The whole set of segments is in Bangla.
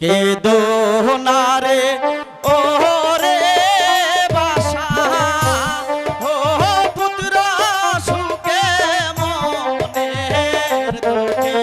কে দো নারে ও রে বাসা। ও পুত্র সুখে মনের দুঃখে।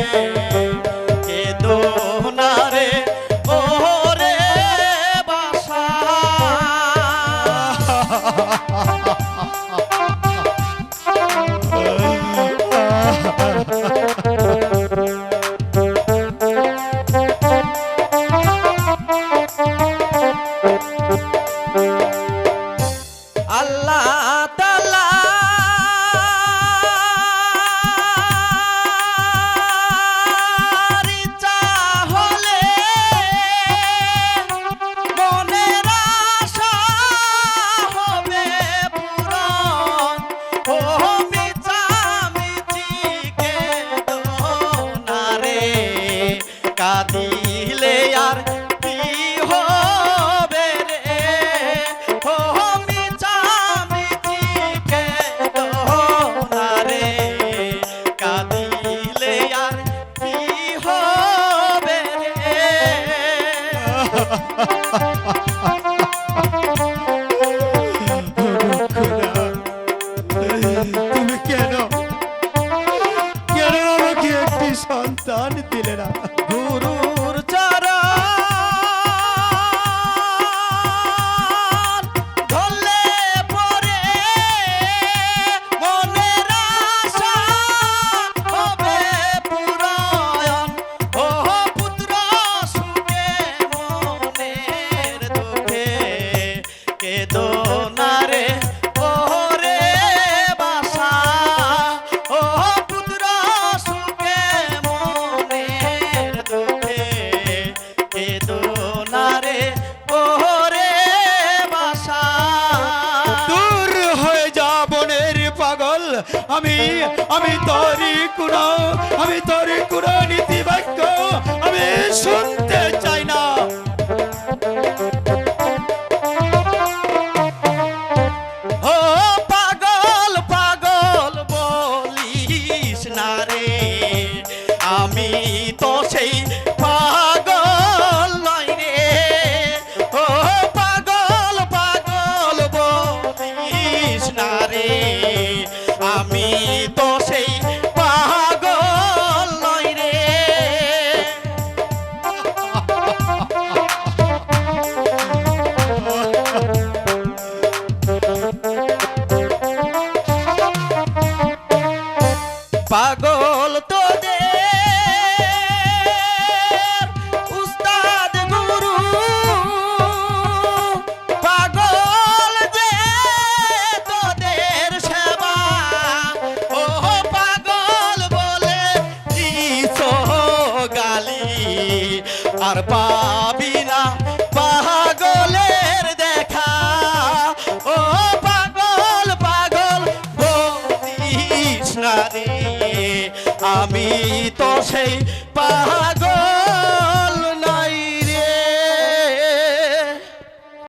বেদনারে। ওরে বাসা ও পুত্র সুখে মনের দুঃখে। বেদনারে ওরে বাসা। দূর হয়ে যা পাগল। আমি আমি তরি কুড়ো আমি তরি কুড়ো নীতি বাক্য আমি শুনতে আর পাবি না। পাগলের দেখা। ও পাগল পাগল বলিস না রে। আমি তো সেই পাগল।